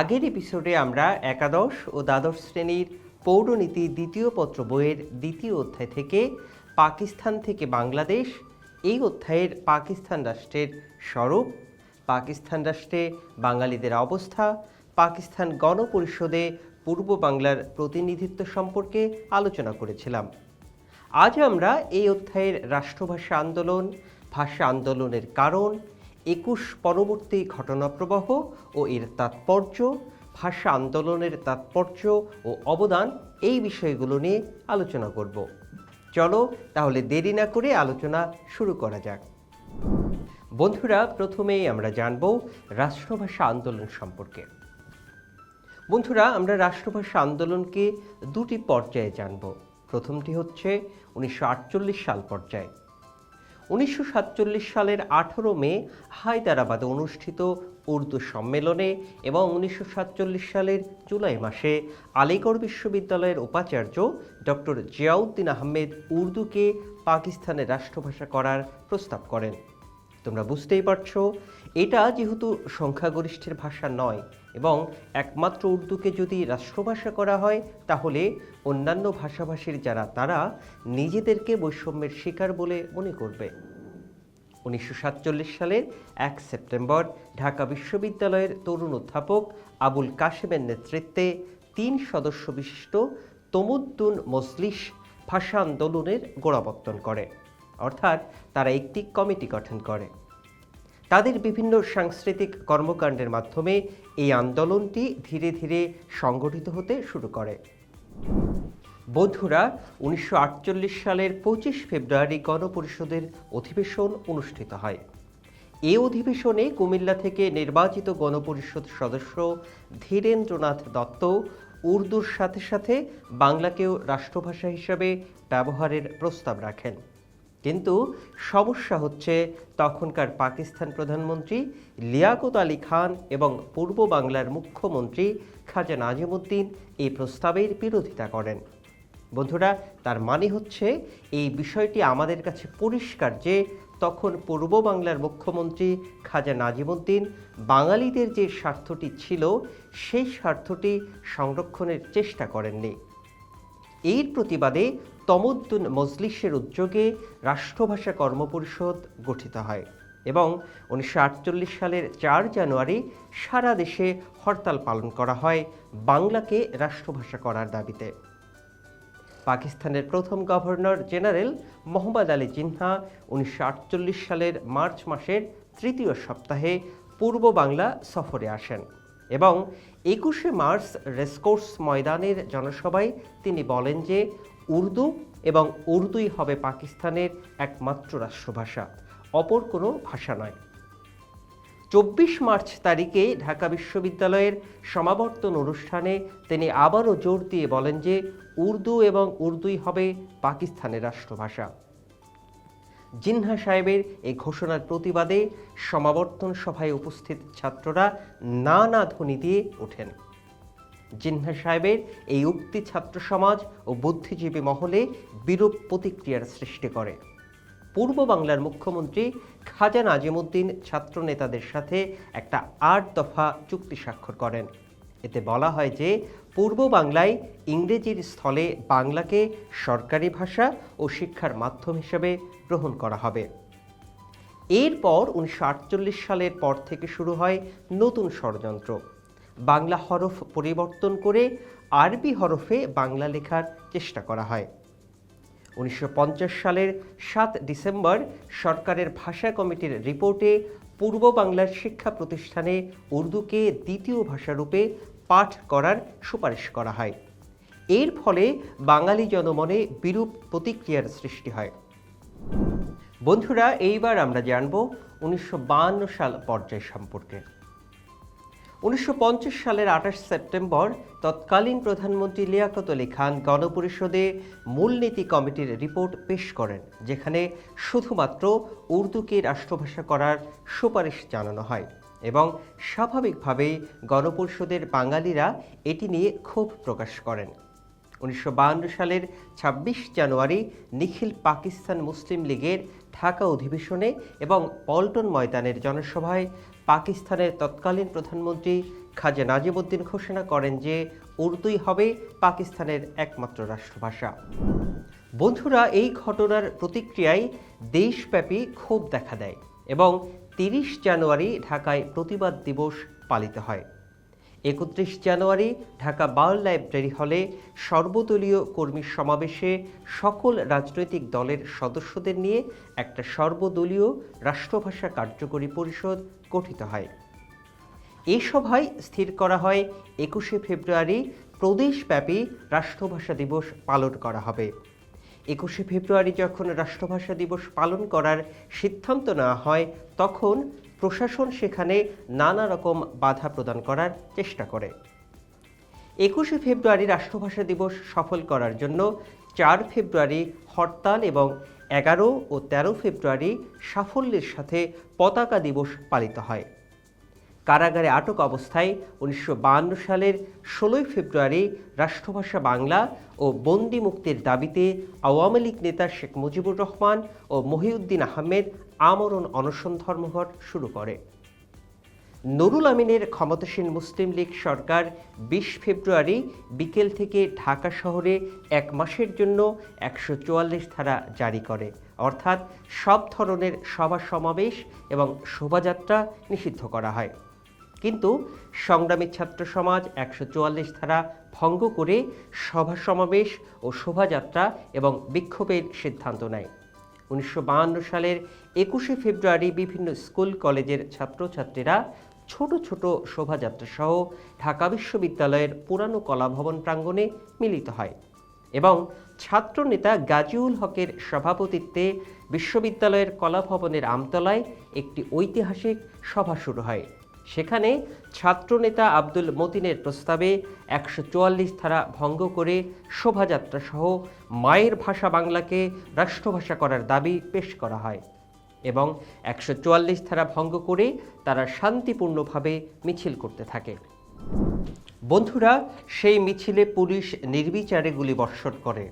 আগের এপিসোডে আমরা একাদশ ও দ্বাদশ শ্রেণির পৌরনীতি দ্বিতীয় পত্র বইয়ের দ্বিতীয় অধ্যায় থেকে পাকিস্তান থেকে বাংলাদেশ, এই অধ্যায়ের পাকিস্তান রাষ্ট্রের স্বরূপ, পাকিস্তান রাষ্ট্রে বাঙালিদের অবস্থা, পাকিস্তান গণপরিষদে পূর্ব বাংলার প্রতিনিধিত্ব সম্পর্কে আলোচনা করেছিলাম। আজ আমরা এই অধ্যায়ের রাষ্ট্রভাষা আন্দোলন, ভাষা আন্দোলনের কারণ একুশ পরবর্তী ঘটনাপ্রবাহ ও এর তাৎপর্য, ভাষা আন্দোলনের তাৎপর্য ও অবদান এই বিষয়গুলো নিয়ে আলোচনা করব। চলো তাহলে দেরি না করে আলোচনা শুরু করা যাক। বন্ধুরা, প্রথমেই আমরা জানব রাষ্ট্রভাষা আন্দোলন সম্পর্কে। বন্ধুরা, আমরা রাষ্ট্রভাষা আন্দোলনকে দুটি পর্যায়ে জানব। প্রথমটি হচ্ছে উনিশশো আটচল্লিশ সাল পর্যায়ে। উনিশশো সাতচল্লিশ সালের আঠেরো মে হায়দ্রাবাদে অনুষ্ঠিত উর্দু সম্মেলনে এবং উনিশশো সাতচল্লিশ সালের জুলাই মাসে আলিগড় বিশ্ববিদ্যালয়ের উপাচার্য ডক্টর জিয়াউদ্দিন আহমেদ উর্দুকে পাকিস্তানের রাষ্ট্রভাষা করার প্রস্তাব করেন। তোমরা বুঝতেই পারছ, এটা যেহেতু সংখ্যাগরিষ্ঠের ভাষা নয় এবং একমাত্র উর্দুকে যদি রাষ্ট্রভাষা করা হয়, তাহলে অন্যান্য ভাষাভাষীর যারা তারা নিজেদেরকে বৈষম্যের শিকার বলে মনে করবে। উনিশশো সাতচল্লিশ সালের এক সেপ্টেম্বর ঢাকা বিশ্ববিদ্যালয়ের তরুণ অধ্যাপক আবুল কাশেমের নেতৃত্বে তিন সদস্য বিশিষ্ট তমুদ্দুন মজলিস ভাষা আন্দোলনের গোড়াপত্তন করে। অর্থাৎ তারা একটি কমিটি গঠন করে। তাদের বিভিন্ন সাংস্কৃতিক কর্মকাণ্ডের মাধ্যমে এই আন্দোলনটি ধীরে ধীরে সংগঠিত হতে শুরু করে। বন্ধুরা, উনিশশো সালের পঁচিশ ফেব্রুয়ারি গণপরিষদের অধিবেশন অনুষ্ঠিত হয়। এ অধিবেশনে কুমিল্লা থেকে নির্বাচিত গণপরিষদ সদস্য ধীরেন্দ্রনাথ দত্ত উর্দুর সাথে সাথে বাংলাকেও রাষ্ট্রভাষা হিসাবে ব্যবহারের প্রস্তাব রাখেন। কিন্তু সমস্যা হচ্ছে তখনকার পাকিস্তান প্রধানমন্ত্রী লিয়াকত আলী খান এবং পূর্ব বাংলার মুখ্যমন্ত্রী খাজা নাজিমুদ্দিন এই প্রস্তাবের বিরোধিতা করেন। বন্ধুরা, তার মানে হচ্ছে এই বিষয়টি আমাদের কাছে পরিষ্কার যে তখন পূর্ব বাংলার মুখ্যমন্ত্রী খাজা নাজিমুদ্দিন বাঙালিদের যে স্বার্থটি ছিল, সেই স্বার্থটি সংরক্ষণের চেষ্টা করেননি। এর প্রতিবাদে তমুদ্দুন মজলিসের উদ্যোগে রাষ্ট্রভাষা কর্মপরিষদ গঠিত হয় এবং উনিশশো আটচল্লিশ সালের চার জানুয়ারি সারা দেশে হরতাল পালন করা হয় বাংলাকে রাষ্ট্রভাষা করার দাবিতে। পাকিস্তানের প্রথম গভর্নর জেনারেল মোহাম্মদ আলী জিন্না উনিশশো সালের মার্চ মাসের তৃতীয় সপ্তাহে পূর্ব বাংলা সফরে আসেন। এবং একুশে মার্চ রেসকোর্স ময়দানের জনসভায় তিনি বলেন যে উর্দু এবং উর্দুই হবে পাকিস্তানের একমাত্র রাষ্ট্রভাষা, অপর কোনো ভাষা নয়। চব্বিশ মার্চ তারিখে ঢাকা বিশ্ববিদ্যালয়ের সমাবর্তন অনুষ্ঠানে তিনি আবারও জোর দিয়ে বলেন যে উর্দু এবং উর্দুই হবে পাকিস্তানের রাষ্ট্রভাষা। জিন্না সাহেবের এই ঘোষণার প্রতিবাদে সমাবর্তন সভায় উপস্থিত ছাত্ররা নানা ধ্বনি দিয়ে ওঠেন। জিন্না সাহেবের এই উক্তি ছাত্র সমাজ ও বুদ্ধিজীবী মহলে বিরূপ প্রতিক্রিয়ার সৃষ্টি করে। পূর্ব বাংলার মুখ্যমন্ত্রী খাজা নাজিমুদ্দিন ছাত্র নেতাদের সাথে একটা আট দফা চুক্তি স্বাক্ষর করেন। এতে বলা হয় যে পূর্ব বাংলায় ইংরেজির স্থলে বাংলাকে সরকারি ভাষা ও শিক্ষার মাধ্যম হিসেবে গ্রহণ করা হবে। এরপর উনিশশো আটচল্লিশ সালের পর থেকে শুরু হয় নতুন ষড়যন্ত্র। বাংলা হরফ পরিবর্তন করে আরবি হরফে বাংলা লেখার চেষ্টা করা হয়। উনিশশো পঞ্চাশ সালের সাত ডিসেম্বর সরকারের ভাষা কমিটির রিপোর্টে পূর্ব বাংলার শিক্ষা প্রতিষ্ঠানে উর্দুকে দ্বিতীয় ভাষারূপে পাঠ করার সুপারিশ করা হয়। এর ফলে বাঙালি জনমনে বিরূপ প্রতিক্রিয়ার সৃষ্টি হয়। বন্ধুরা, এইবার আমরা জানব উনিশশো বায়ান্ন সাল পর্যায় সম্পর্কে। উনিশশো পঞ্চাশ সালের আঠাশ সেপ্টেম্বর তৎকালীন প্রধানমন্ত্রী লিয়াকত আলী খান গণপরিষদে মূলনীতি কমিটির রিপোর্ট পেশ করেন, যেখানে শুধুমাত্র উর্দুকে রাষ্ট্রভাষা করার সুপারিশ জানানো হয়। এবং স্বাভাবিকভাবেই গণপরিষদের বাঙালিরা এটি নিয়ে ক্ষোভ প্রকাশ করেন। উনিশশো সালের ২৬ জানুয়ারি নিখিল পাকিস্তান মুসলিম লীগের ঢাকা অধিবেশনে এবং পল্টন ময়দানের জনসভায় পাকিস্তানের তৎকালীন প্রধানমন্ত্রী খাজা নাজিমুদ্দিন ঘোষণা করেন যে উর্দুই হবে পাকিস্তানের একমাত্র রাষ্ট্রভাষা। বন্ধুরা, এই ঘটনার প্রতিক্রিয়ায় দেশব্যাপী ক্ষোভ দেখা দেয় এবং তিরিশ জানুয়ারি ঢাকায় প্রতিবাদ দিবস পালিত হয়। একত্রিশ জানুয়ারি ঢাকা বার্ল লাইব্রেরি হলে সর্বদলীয় কর্মী সমাবেশে সকল রাজনৈতিক দলের সদস্যদের নিয়ে একটা সর্বদলীয় রাষ্ট্রভাষা কার্যকরী পরিষদ গঠিত হয়। এই সভায় স্থির করা হয় একুশে ফেব্রুয়ারি প্রদেশব্যাপী রাষ্ট্রভাষা দিবস পালন করা হবে। একুশে ফেব্রুয়ারি যখন রাষ্ট্রভাষা দিবস পালন করার সিদ্ধান্ত নেওয়া হয়, তখন প্রশাসন সেখানে নানা রকম বাধা প্রদান করার চেষ্টা করে। একুশে ফেব্রুয়ারি রাষ্ট্রভাষা দিবস সফল করার জন্য চার ফেব্রুয়ারি হরতাল এবং এগারো ও তেরো ফেব্রুয়ারি সাফল্যের সাথে পতাকা দিবস পালিত হয়। কারাগারে আটক অবস্থায় উনিশশো সালের ষোলোই ফেব্রুয়ারি রাষ্ট্রভাষা বাংলা ও বন্দি মুক্তির দাবিতে আওয়ামী লীগ নেতা শেখ মুজিবুর রহমান ও মহিউদ্দিন আহমেদ আমরণ অনশন ধর্মঘট শুরু করে। নুরুল আমিনের ক্ষমতাসীন মুসলিম লীগ সরকার বিশ ফেব্রুয়ারি বিকেল থেকে ঢাকা শহরে এক মাসের জন্য একশো চুয়াল্লিশ ধারা জারি করে। অর্থাৎ সব ধরনের সভা সমাবেশ এবং শোভাযাত্রা নিষিদ্ধ করা হয়। কিন্তু সংগ্রামী ছাত্র সমাজ একশো চুয়াল্লিশ ধারা ভঙ্গ করে সভা সমাবেশ ও শোভাযাত্রা এবং বিক্ষোভের সিদ্ধান্ত নেয়। উনিশশো সালের একুশে ফেব্রুয়ারি বিভিন্ন স্কুল, কলেজের ছাত্রছাত্রীরা ছোট ছোট শোভাযাত্রা সহ ঢাকা বিশ্ববিদ্যালয়ের পুরানো কলাভবন প্রাঙ্গণে মিলিত হয় এবং ছাত্রনেতা গাজিউল হকের সভাপতিত্বে বিশ্ববিদ্যালয়ের কলাভবনের আমতলায় একটি ঐতিহাসিক সভা শুরু হয়। সেখানে ছাত্রনেতা আব্দুল মতিনের প্রস্তাবে একশো চুয়াল্লিশ ধারা ভঙ্গ করে শোভাযাত্রা সহ মায়ের ভাষা বাংলাকে রাষ্ট্রভাষা করার দাবি পেশ করা হয় এবং একশো চুয়াল্লিশ ধারা ভঙ্গ করে তারা শান্তিপূর্ণভাবে মিছিল করতে থাকে। বন্ধুরা, সেই মিছিলে পুলিশ নির্বিচারে গুলি বর্ষণ করে।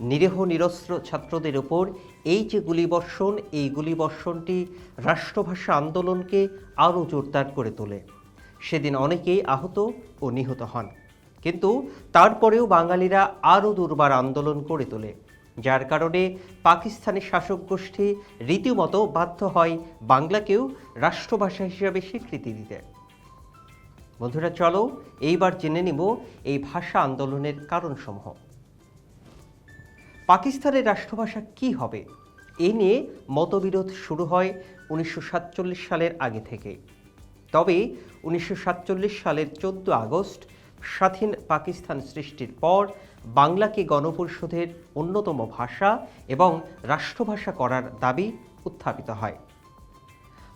নিরীহ নিরস্ত্র ছাত্রদের ওপর এই যে গুলিবর্ষণ, এই গুলিবর্ষণটি রাষ্ট্রভাষা আন্দোলনকে আরও জোরদার করে তোলে। সেদিন অনেকেই আহত ও নিহত হন। কিন্তু তারপরেও বাঙালিরা আরও দুর্বার আন্দোলন করে তোলে, যার কারণে পাকিস্তানি শাসক গোষ্ঠী রীতিমতো বাধ্য হয় বাংলাকেও রাষ্ট্রভাষা হিসাবে স্বীকৃতি দিতে। বন্ধুরা, চলো এইবার জেনে নিব এই ভাষা আন্দোলনের কারণসমূহ। পাকিস্তানের রাষ্ট্রভাষা কি হবে? এ নিয়ে মতবিরোধ শুরু হয় উনিশশো সাতচল্লিশ সালের আগে থেকে। তবে উনিশশো সাতচল্লিশ সালের চোদ্দ আগস্ট, স্বাধীন পাকিস্তান সৃষ্টির পর বাংলাকে গণপরিষদের অন্যতম ভাষা এবং রাষ্ট্রভাষা করার দাবি উত্থাপিত হয়।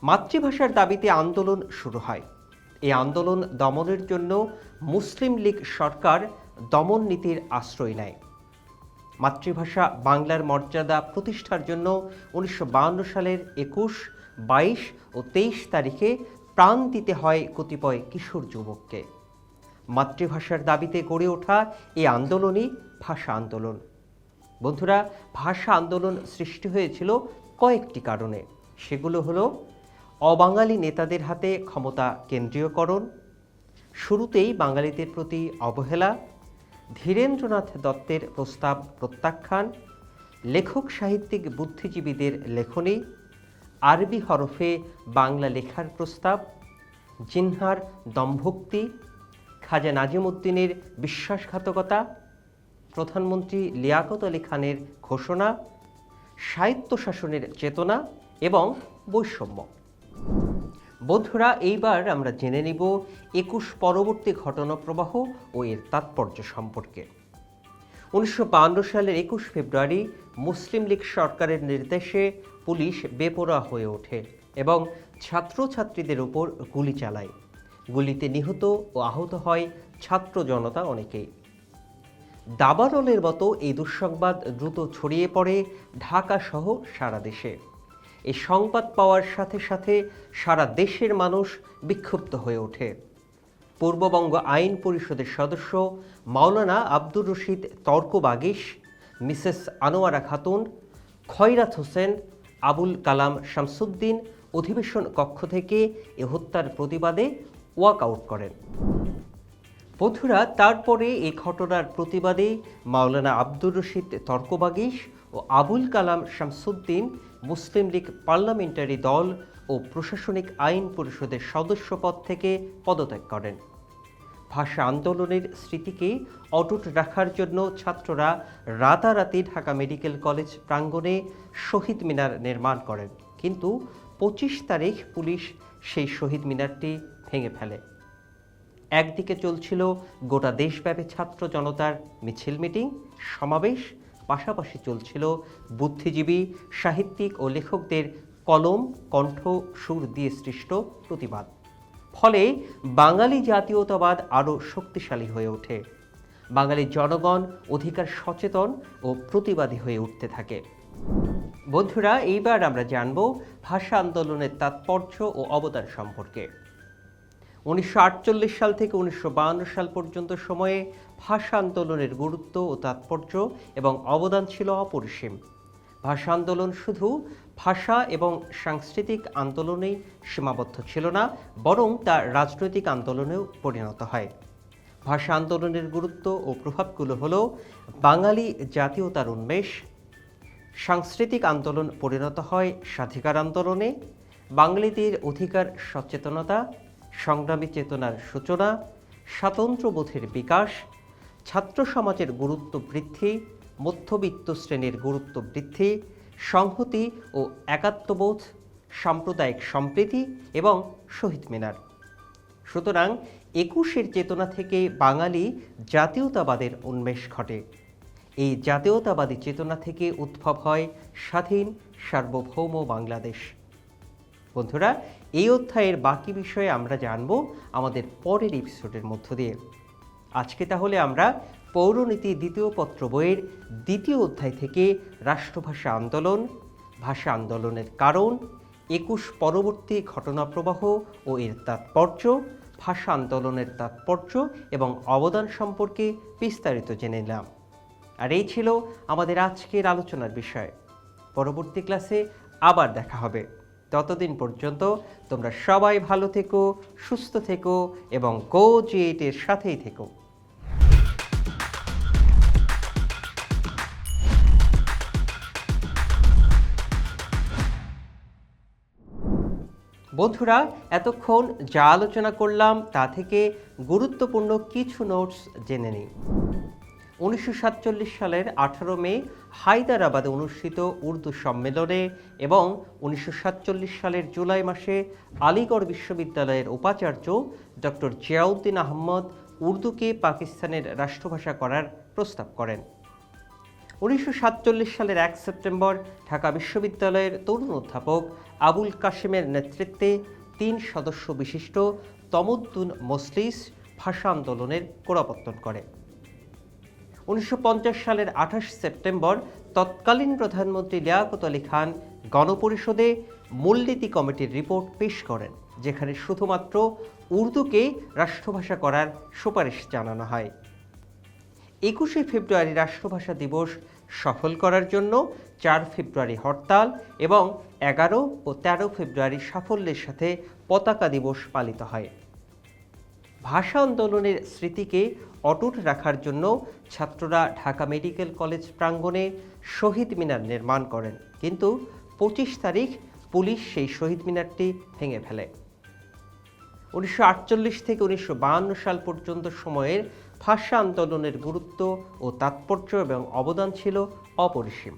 মাতৃভাষার দাবিতে আন্দোলন শুরু হয়। এই আন্দোলন দমনের জন্য মুসলিম লীগ সরকার দমন নীতির আশ্রয় নেয়। মাতৃভাষা বাংলার মর্যাদা প্রতিষ্ঠার জন্য উনিশশো সালের একুশ, বাইশ ও তেইশ তারিখে প্রাণ দিতে হয় কতিপয় কিশোর যুবককে। মাতৃভাষার দাবিতে গড়ে ওঠা এই আন্দোলনই ভাষা আন্দোলন। বন্ধুরা, ভাষা আন্দোলন সৃষ্টি হয়েছিল কয়েকটি কারণে। সেগুলো হলো, অবাঙালি নেতাদের হাতে ক্ষমতা কেন্দ্রীয়করণ, শুরুতেই বাঙালিদের প্রতি অবহেলা ধীরেন্দ্রনাথ দত্তের প্রস্তাব প্রত্যাখ্যান, লেখক সাহিত্যিক বুদ্ধিজীবীদের লেখনী, আরবি হরফে বাংলা লেখার প্রস্তাব, জিনহার দম্ভক্তি, খাজা নাজিমুদ্দিনের বিশ্বাসঘাতকতা, প্রধানমন্ত্রী লিয়াকত আলী খানের ঘোষণা, সাহিত্য শাসনের চেতনা এবং বৈষম্য। বন্ধুরা, এইবার আমরা জেনে নিব একুশ পরবর্তী ঘটনা প্রবাহ ও এর তাৎপর্য সম্পর্কে। উনিশশো সালের একুশ ফেব্রুয়ারি মুসলিম লীগ সরকারের নির্দেশে পুলিশ বেপরোয়া হয়ে ওঠে এবং ছাত্রছাত্রীদের উপর গুলি চালায়। গুলিতে নিহত ও আহত হয় ছাত্র জনতা অনেকেই। দাবানলের মতো এই দুঃসংবাদ দ্রুত ছড়িয়ে পড়ে ঢাকা সহ সারা দেশে। এই সংবাদ পাওয়ার সাথে সাথে সারা দেশের মানুষ বিক্ষুব্ধ হয়ে ওঠে। পূর্ববঙ্গ আইন পরিষদের সদস্য মাওলানা আব্দুর রশিদ তর্ক বাগিস মিসেস আনোয়ারা খাতুন, খয়রাত হোসেন, আবুল কালাম শামসুদ্দিন অধিবেশন কক্ষ থেকে এ হত্যার প্রতিবাদে ওয়াক আউট করেন। বন্ধুরা, তারপরে এই ঘটনার প্রতিবাদে মাওলানা আব্দুর রশিদ তর্কবাগিস ও আবুল কালাম শামসুদ্দিন মুসলিম লীগ পার্লামেন্টারি দল ও প্রশাসনিক আইন পরিষদের সদস্য পদ থেকে পদত্যাগ করেন। ভাষা আন্দোলনের স্মৃতিকে অটুট রাখার জন্য ছাত্ররা রাতারাতি ঢাকা মেডিকেল কলেজ প্রাঙ্গণে শহীদ মিনার নির্মাণ করেন। কিন্তু পঁচিশ তারিখ পুলিশ সেই শহীদ মিনারটি ভেঙে ফেলে। একদিকে চলছিল গোটা দেশব্যাপী ছাত্র জনতার মিছিল মিটিং, সমাবেশ পাশাপাশি চলছিল বুদ্ধিজীবী, সাহিত্যিক ও লেখকদের কলম, কণ্ঠ, সুর দিয়ে সৃষ্ট প্রতিবাদ। ফলে বাঙালি জাতীয়তাবাদ আরও শক্তিশালী হয়ে ওঠে। বাঙালি জনগণ অধিকার সচেতন ও প্রতিবাদী হয়ে উঠতে থাকে। বন্ধুরা, এইবার আমরা জানব ভাষা আন্দোলনের তাৎপর্য ও অবদান সম্পর্কে। উনিশশো আটচল্লিশ সাল থেকে উনিশশো সাল পর্যন্ত সময়ে ভাষা আন্দোলনের গুরুত্ব ও তাৎপর্য এবং অবদান ছিল অপরিসীম। ভাষা আন্দোলন শুধু ভাষা এবং সাংস্কৃতিক আন্দোলনেই সীমাবদ্ধ ছিল না, বরং তা রাজনৈতিক আন্দোলনেও পরিণত হয়। ভাষা আন্দোলনের গুরুত্ব ও প্রভাবগুলো হল বাঙালি জাতীয়তার উন্মেষ, সাংস্কৃতিক আন্দোলন পরিণত হয় স্বাধিকার আন্দোলনে, বাঙালিদের অধিকার সচেতনতা, সংগ্রামী চেতনার সূচনা, স্বাতন্ত্র্যবোধের বিকাশ ছাত্র সমাজের গুরুত্ব বৃদ্ধি, মধ্যবিত্ত শ্রেণির গুরুত্ব বৃদ্ধি, সংহতি ও একাত্মবোধ, সাম্প্রদায়িক সম্প্রীতি এবং শহীদ মিনার। সুতরাং একুশের চেতনা থেকে বাঙালি জাতীয়তাবাদের উন্মেষ ঘটে। এই জাতীয়তাবাদী চেতনা থেকে উদ্ভব হয় স্বাধীন, সার্বভৌম বাংলাদেশ। বন্ধুরা, এই অধ্যায়ের বাকি বিষয়ে আমরা জানব আমাদের পরের এপিসোডের মধ্য দিয়ে। আজকে তাহলে আমরা পৌরনীতি দ্বিতীয় পত্র বইয়ের দ্বিতীয় অধ্যায় থেকে রাষ্ট্রভাষা আন্দোলন, ভাষা আন্দোলনের কারণ, একুশ পরবর্তী ঘটনাপ্রবাহ ও এর তাৎপর্য, ভাষা আন্দোলনের তাৎপর্য এবং অবদান সম্পর্কে বিস্তারিত জেনে নিলাম। আর এই ছিল আমাদের আজকের আলোচনার বিষয়। পরবর্তী ক্লাসে আবার দেখা হবে। ততদিন পর্যন্ত তোমরা সবাই ভালো থেকো, সুস্থ থেকো এবং গো জিএইটের সাথেই থেকো। বন্ধুরা, এতক্ষণ যা আলোচনা করলাম তা থেকে গুরুত্বপূর্ণ কিছু নোটস জেনে নিই। উনিশশো সাতচল্লিশ সালের আঠারো মে হায়দ্রাবাদে অনুষ্ঠিত উর্দু সম্মেলনে এবং উনিশশো সাতচল্লিশ সালের জুলাই মাসে আলিগড় বিশ্ববিদ্যালয়ের উপাচার্য ডক্টর জিয়াউদ্দিন আহমদ উর্দুকে পাকিস্তানের রাষ্ট্রভাষা করার প্রস্তাব করেন। উনিশশো সাতচল্লিশ সালের এক সেপ্টেম্বর ঢাকা বিশ্ববিদ্যালয়ের তরুণ অধ্যাপক আবুল কাশেমের নেতৃত্বে তিন সদস্য বিশিষ্ট তমদ্দুন মসলিস ভাষা আন্দোলনের গোড়াপত্তন করে। উনিশশো পঞ্চাশ সালের আঠাশ সেপ্টেম্বর তৎকালীন প্রধানমন্ত্রী লিয়াকত আলী খান গণপরিষদে মূলনীতি কমিটির রিপোর্ট পেশ করেন, যেখানে শুধুমাত্র উর্দুকে রাষ্ট্রভাষা করার সুপারিশ জানানো হয়। একুশে ফেব্রুয়ারি রাষ্ট্রভাষা দিবস সফল করার জন্য চার ফেব্রুয়ারি হরতাল এবং এগারো ও তেরো ফেব্রুয়ারি সাফল্যের সাথে পতাকা দিবস পালিত হয়। ভাষা আন্দোলনের স্মৃতিকে অটুট রাখার জন্য ছাত্ররা ঢাকা মেডিকেল কলেজ প্রাঙ্গণে শহীদ মিনার নির্মাণ করেন। কিন্তু পঁচিশ তারিখ পুলিশ সেই শহীদ মিনারটি ভেঙে ফেলে। উনিশশো আটচল্লিশ থেকে উনিশশো বায়ান্ন সাল পর্যন্ত সময়ের ভাষা আন্দোলনের গুরুত্ব ও তাৎপর্য এবং অবদান ছিল অপরিসীম।